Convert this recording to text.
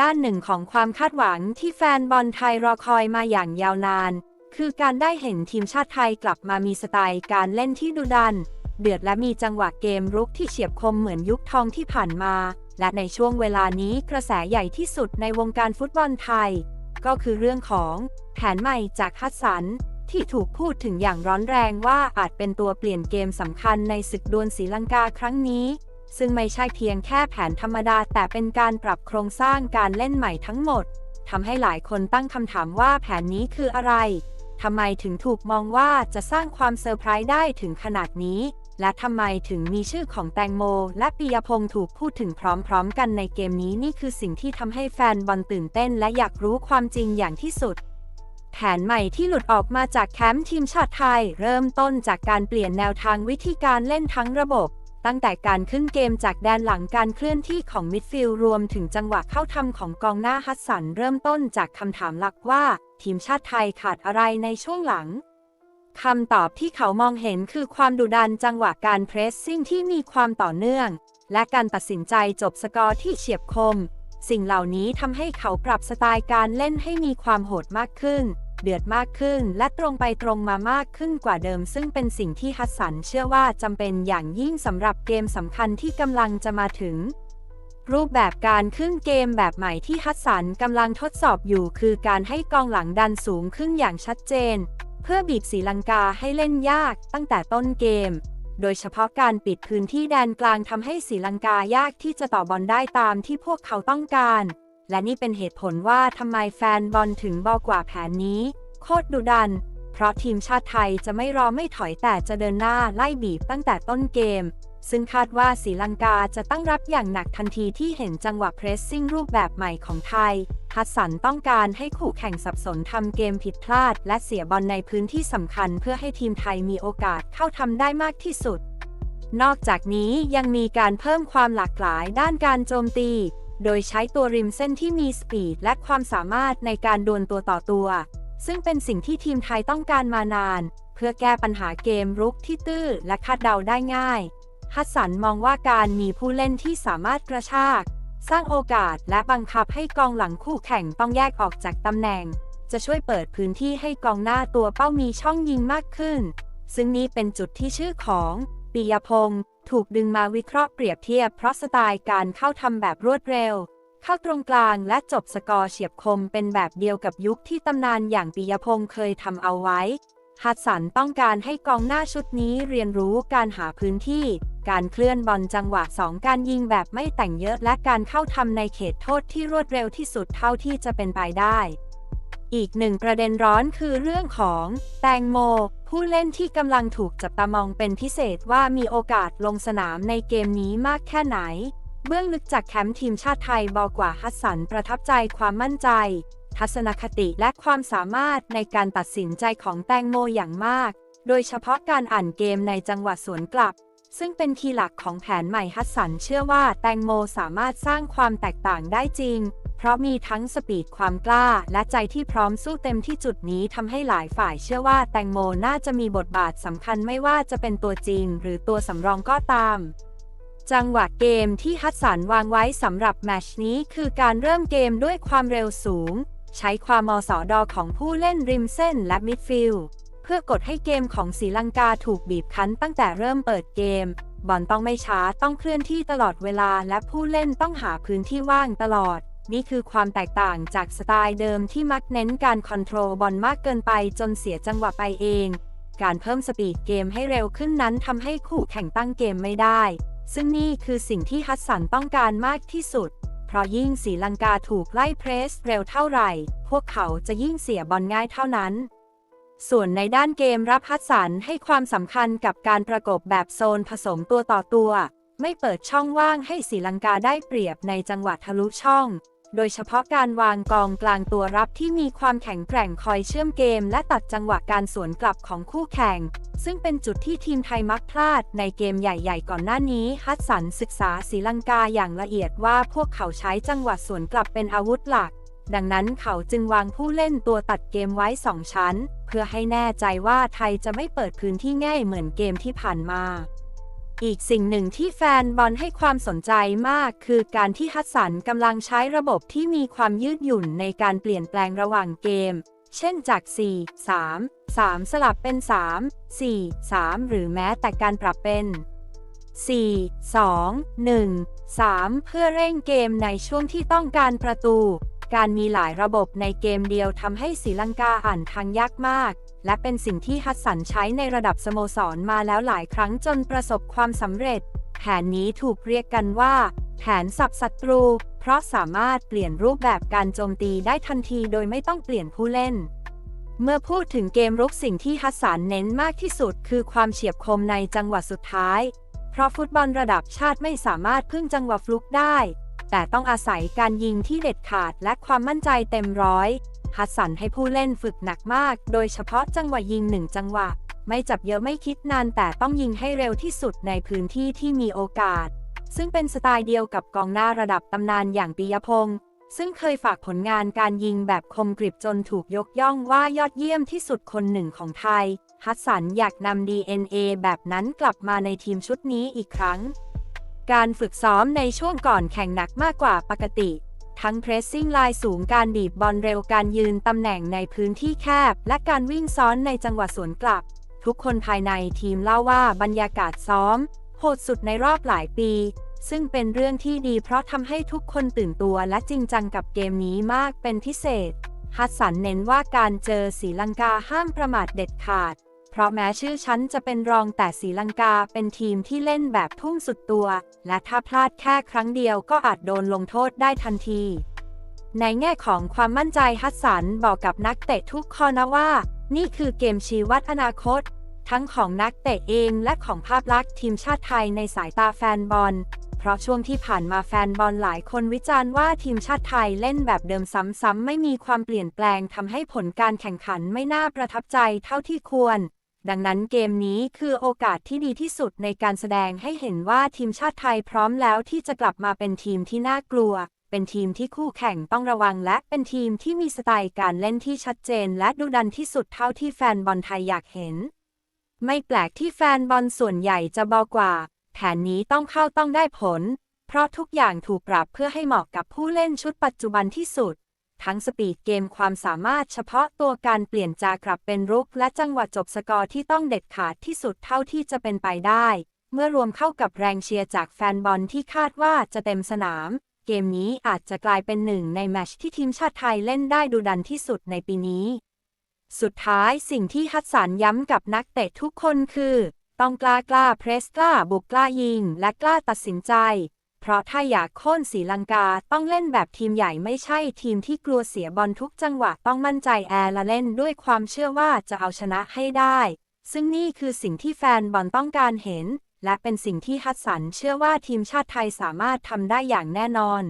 ด้านหนึ่งของความคาดหวังที่แฟนบอลไทยรอคอยมาอย่างยาวนาน คือการได้เห็นทีมชาติไทยกลับมามีสไตล์การเล่นที่ดุดัน เดือดและมีจังหวะเกมรุกที่เฉียบคมเหมือนยุคทองที่ผ่านมา และในช่วงเวลานี้กระแสใหญ่ที่สุดในวงการฟุตบอลไทย ก็คือเรื่องของแผนใหม่จากฮัสสันที่ถูกพูดถึงอย่างร้อนแรงว่าอาจเป็นตัวเปลี่ยนเกมสำคัญในศึกดวลศรีลังกาครั้งนี้ ซึ่งไม่ใช่เพียงแค่แผนธรรมดาแต่เป็นการปรับโครงสร้างการเล่นใหม่ทั้งหมดทำให้หลายคนตั้งคำถามว่าแผนนี้คืออะไรทำไมถึงถูกมองว่าจะสร้างความเซอร์ไพรส์ได้ถึงขนาดนี้ และทำไมถึงมีชื่อของแตงโม และปียพงษ์ถูกพูดถึงพร้อมๆ กันในเกมนี้นี่คือสิ่งที่ทำให้แฟนบอลตื่นเต้น และอยากรู้ความจริงอย่างที่สุด แผนใหม่ที่หลุดออกมาจากแคมป์ทีมชาติไทย เริ่มต้นจากการเปลี่ยนแนวทางวิธีการเล่นทั้งระบบ ตั้งแต่การขึ้นเกมจากแดนหลังการเคลื่อนที่ของมิดฟิลด์รวมถึงจังหวะเข้าทำของกองหน้าฮัสสันเริ่มต้นจากคำถามหลักว่า ทีมชาติไทยขาดอะไรในช่วงหลังคำตอบที่เขามองเห็นคือความดุดันจังหวะการเพรสซิ่งที่มีความต่อเนื่อง และการตัดสินใจจบสกอร์ที่เฉียบคม สิ่งเหล่านี้ทำให้เขาปรับสไตล์การเล่นให้มีความโหดมากขึ้น เดือดมากขึ้นและตรงไปตรงมามากขึ้นกว่าเดิม ซึ่งเป็นสิ่งที่ฮัสสันเชื่อว่าจำเป็นอย่างยิ่งสำหรับเกมสำคัญที่กำลังจะมาถึง รูปแบบการขึ้นเกมแบบใหม่ที่ฮัสสันกำลังทดสอบอยู่ คือการให้กองหลังดันสูงขึ้นอย่างชัดเจน เพื่อบีบสีลังกาให้เล่นยากตั้งแต่ต้นเกม โดยเฉพาะการปิดพื้นที่แดนกลางทำให้สีลังกายากที่จะต่อบอลได้ตามที่พวกเขาต้องการ และนี่เป็นเหตุผลว่าทำไมแฟนบอลถึงบอกว่าแผนนี้ โคตรดุดัน เพราะทีมชาติไทยจะไม่รอไม่ถอยแต่จะเดินหน้าไล่บีบตั้งแต่ต้นเกม ซึ่งคาดว่าศรีลังกาจะตั้งรับอย่างหนักทันทีที่เห็นจังหวะเพรสซิ่งรูปแบบใหม่ของไทยฮัสสันต้องการให้คู่แข่งสับสนทำเกมผิดพลาด และเสียบอลในพื้นที่สำคัญเพื่อให้ทีมไทยมีโอกาสเข้าทำได้มากที่สุด นอกจากนี้ยังมีการเพิ่มความหลากหลายด้านการโจมตี โดยใช้ตัวริมเส้นที่มีสปีดและความสามารถในการดวลตัวต่อตัว ซึ่งเป็นสิ่งที่ทีมไทยต้องการมานาน เพื่อแก้ปัญหาเกมรุกที่ตื้อและคาดเดาได้ง่าย ฮัสสันมองว่าการมีผู้เล่นที่สามารถกระชาก สร้างโอกาสและบังคับให้กองหลังคู่แข่งต้องแยกออกจากตำแหน่ง จะช่วยเปิดพื้นที่ให้กองหน้าตัวเป้ามีช่องยิงมากขึ้น ซึ่งนี้เป็นจุดที่ชื่อของ ปิยพงศ์ถูกดึงมาวิเคราะห์เปรียบเทียบเพราะสไตล์การเข้าทำแบบรวดเร็ว เข้าตรงกลางและจบสกอร์เฉียบคมเป็นแบบเดียวกับยุคที่ตำนานอย่างปิยพงศ์เคยทำเอาไว้ฮัสสันต้องการให้กองหน้าชุดนี้เรียนรู้การหาพื้นที่ การเคลื่อนบอลจังหวะสองการยิงแบบไม่แต่งเยอะและการเข้าทำในเขตโทษที่รวดเร็วที่สุดเท่าที่จะเป็นไปได้ อีกหนึ่งประเด็นร้อนคือเรื่องของ แตงโม ผู้เล่นที่กำลังถูกจับตามองเป็นพิเศษว่ามีโอกาสลงสนามในเกมนี้มากแค่ไหน เบื้องลึกจากแคมป์ทีมชาติไทยบอกว่าฮัสสันประทับใจความมั่นใจ ทัศนคติและความสามารถในการตัดสินใจของแตงโมอย่างมาก โดยเฉพาะการอ่านเกมในจังหวะสวนกลับ ซึ่งเป็นคีย์หลักของแผนใหม่ฮัสสันเชื่อว่าแตงโมสามารถสร้างความแตกต่างได้จริง เพราะมีทั้งสปีดความกล้า และใจที่พร้อมสู้เต็มที่จุดนี้ทำให้หลายฝ่ายเชื่อว่าแตงโมน่าจะมีบทบาทสำคัญไม่ว่าจะเป็นตัวจริง หรือตัวสำรองก็ตาม จังหวะเกมที่ฮัสสันวางไว้สำหรับแมชนี้คือการเริ่มเกมด้วยความเร็วสูง ใช้ความมสอดอของผู้เล่นริมเส้นและมิดฟิลด์เพื่อกดให้เกมของศรีลังกาถูกบีบคั้นตั้งแต่เริ่มเปิดเกมบอลต้องไม่ช้าต้องเคลื่อนที่ตลอดเวลาและผู้เล่นต้องหาพื้นที่ว่างตลอด นี่คือความแตกต่างจากสไตล์เดิมที่มักเน้นการคอนโทรลบอลมากเกินไปจนเสียจังหวะไปเอง การเพิ่มสปีดเกมให้เร็วขึ้นนั้นทำให้คู่แข่งตั้งเกมไม่ได้ ซึ่งนี่คือสิ่งที่ฮัสสันต้องการมากที่สุด เพราะยิ่งสีลังกาถูกไล่เพรสเร็วเท่าไหร่ พวกเขาจะยิ่งเสียบอลง่ายเท่านั้นส่วนในด้านเกมรับฮัสสันให้ความสำคัญกับการประกบแบบโซนผสมตัวต่อตัว ไม่เปิดช่องว่างให้สีลังกาได้เปรียบในจังหวะทะลุช่อง โดยเฉพาะการวางกองกลางตัวรับที่มีความแข็งแกร่งคอยเชื่อมเกม และตัดจังหวะการสวนกลับของคู่แข่ง ซึ่งเป็นจุดที่ทีมไทยมักพลาดในเกมใหญ่ ๆ ก่อนหน้านี้ ฮัสสันศึกษาศรีลังกาอย่างละเอียดว่าพวกเขาใช้จังหวะสวนกลับเป็นอาวุธหลัก ดังนั้นเขาจึงวางผู้เล่นตัวตัดเกมไว้สองชั้น เพื่อให้แน่ใจว่าไทยจะไม่เปิดพื้นที่ง่ายเหมือนเกมที่ผ่านมา อีกสิ่งหนึ่งที่แฟนบอลให้ความสนใจมาก คือการที่ฮัสสันกำลังใช้ระบบที่มีความยืดหยุ่นในการเปลี่ยนแปลงระหว่างเกม เช่นจาก 4 3 3 สลับเป็น 3 4 3 หรือแม้แต่การปรับเป็น 4 2 1 3 เพื่อเร่งเกมในช่วงที่ต้องการประตู การมีหลายระบบในเกมเดียวทำให้ศรีลังกาอ่านทางยากมาก และเป็นสิ่งที่ฮัสสันใช้ในระดับสโมสรมาแล้วหลายครั้งจนประสบความสำเร็จ แผนนี้ถูกเรียกกันว่า แผนสับศัตรู เพราะสามารถเปลี่ยนรูปแบบการโจมตีได้ทันทีโดยไม่ต้องเปลี่ยนผู้เล่นเมื่อพูดถึงเกมรุกสิ่งที่ฮัสสันเน้นมากที่สุด คือความเฉียบคมในจังหวะสุดท้าย เพราะฟุตบอลระดับชาติไม่สามารถพึ่งจังหวะฟลุกได้ แต่ต้องอาศัยการยิงที่เด็ดขาดและความมั่นใจเต็มร้อยฮัสสันให้ผู้เล่นฝึกหนักมาก โดยเฉพาะจังหวะยิงหนึ่งจังหวะ ไม่จับเยอะไม่คิดนานแต่ต้องยิงให้เร็วที่สุดในพื้นที่ที่มีโอกาส ซึ่งเป็นสไตล์เดียวกับกองหน้าระดับตำนานอย่างปิยพงศ์ซึ่งเคยฝากผลงานการยิงแบบคมกริบจนถูกยกย่องว่ายอดเยี่ยมที่สุดคนหนึ่งของไทย ฮัสสันอยากนำ DNA แบบนั้นกลับมาในทีมชุดนี้อีกครั้ง การฝึกซ้อมในช่วงก่อนแข่งหนักมากกว่าปกติ ทั้งเพรสซิ่งลายสูงการบีบบอลเร็วการยืนตำแหน่งในพื้นที่แคบ และการวิ่งซ้อนในจังหวะสวนกลับ ทุกคนภายในทีมเล่าว่าบรรยากาศซ้อม โหดสุดในรอบหลายปี ซึ่งเป็นเรื่องที่ดีเพราะทำให้ทุกคนตื่นตัวและจริงจังกับเกมนี้มากเป็นพิเศษฮัสสันเน้นว่าการเจอศรีลังกาห้ามประมาทเด็ดขาด เพราะแม้ชื่อชั้นจะเป็นรองแต่ศรีลังกาเป็นทีมที่เล่นแบบทุ่มสุดตัว และถ้าพลาดแค่ครั้งเดียวก็อาจโดนลงโทษได้ทันที ในแง่ของความมั่นใจฮัสสันบอกกับนักเตะทุกคนนะว่า นี่คือเกมชี้วัดอนาคต ทั้งของนักเตะเองและของภาพลักษณ์ทีมชาติไทยในสายตาแฟนบอล เพราะช่วงที่ผ่านมาแฟนบอลหลายคนวิจารณ์ว่าทีมชาติไทยเล่นแบบเดิมซ้ำๆไม่มีความเปลี่ยนแปลงทำให้ผลการแข่งขันไม่น่าประทับใจเท่าที่ควร ดังนั้นเกมนี้คือโอกาสที่ดีที่สุดในการแสดงให้เห็นว่าทีมชาติไทยพร้อมแล้วที่จะกลับมาเป็นทีมที่น่ากลัว เป็นทีมที่คู่แข่งต้องระวังและเป็นทีมที่มีสไตล์การเล่นที่ชัดเจน และดุดันที่สุดเท่าที่แฟนบอลไทยอยากเห็น ไม่แปลกที่แฟนบอลส่วนใหญ่จะบอกว่า แผนนี้ต้องเข้าต้องได้ผล เพราะทุกอย่างถูกปรับเพื่อให้เหมาะกับผู้เล่นชุดปัจจุบันที่สุด ทั้งสปีดเกมความสามารถเฉพาะตัวการเปลี่ยนจากกลับเป็นรุก และจังหวะจบสกอร์ที่ต้องเด็ดขาดที่สุดเท่าที่จะเป็นไปได้ เมื่อรวมเข้ากับแรงเชียร์จากแฟนบอลที่คาดว่าจะเต็มสนาม เกมนี้อาจจะกลายเป็นหนึ่งในแมชที่ทีมชาติไทยเล่นได้ดุดันที่สุดในปีนี้ สุดท้ายสิ่งที่ฮัสสันย้ำกับนักเตะทุกคนคือ ต้องกล้ากล้าเพรสกล้าบุกกล้ายิง และกล้าตัดสินใจ เพราะถ้าอยากโค่นสีลังกาต้องเล่นแบบทีมใหญ่ไม่ใช่ทีมที่กลัวเสียบอลทุกจังหวะต้องมั่นใจแอร์และเล่นด้วยความเชื่อว่าจะเอาชนะให้ได้ ซึ่งนี่คือสิ่งที่แฟนบอลต้องการเห็น และเป็นสิ่งที่ฮัสสันเชื่อว่าทีมชาติไทยสามารถทำได้อย่างแน่นอน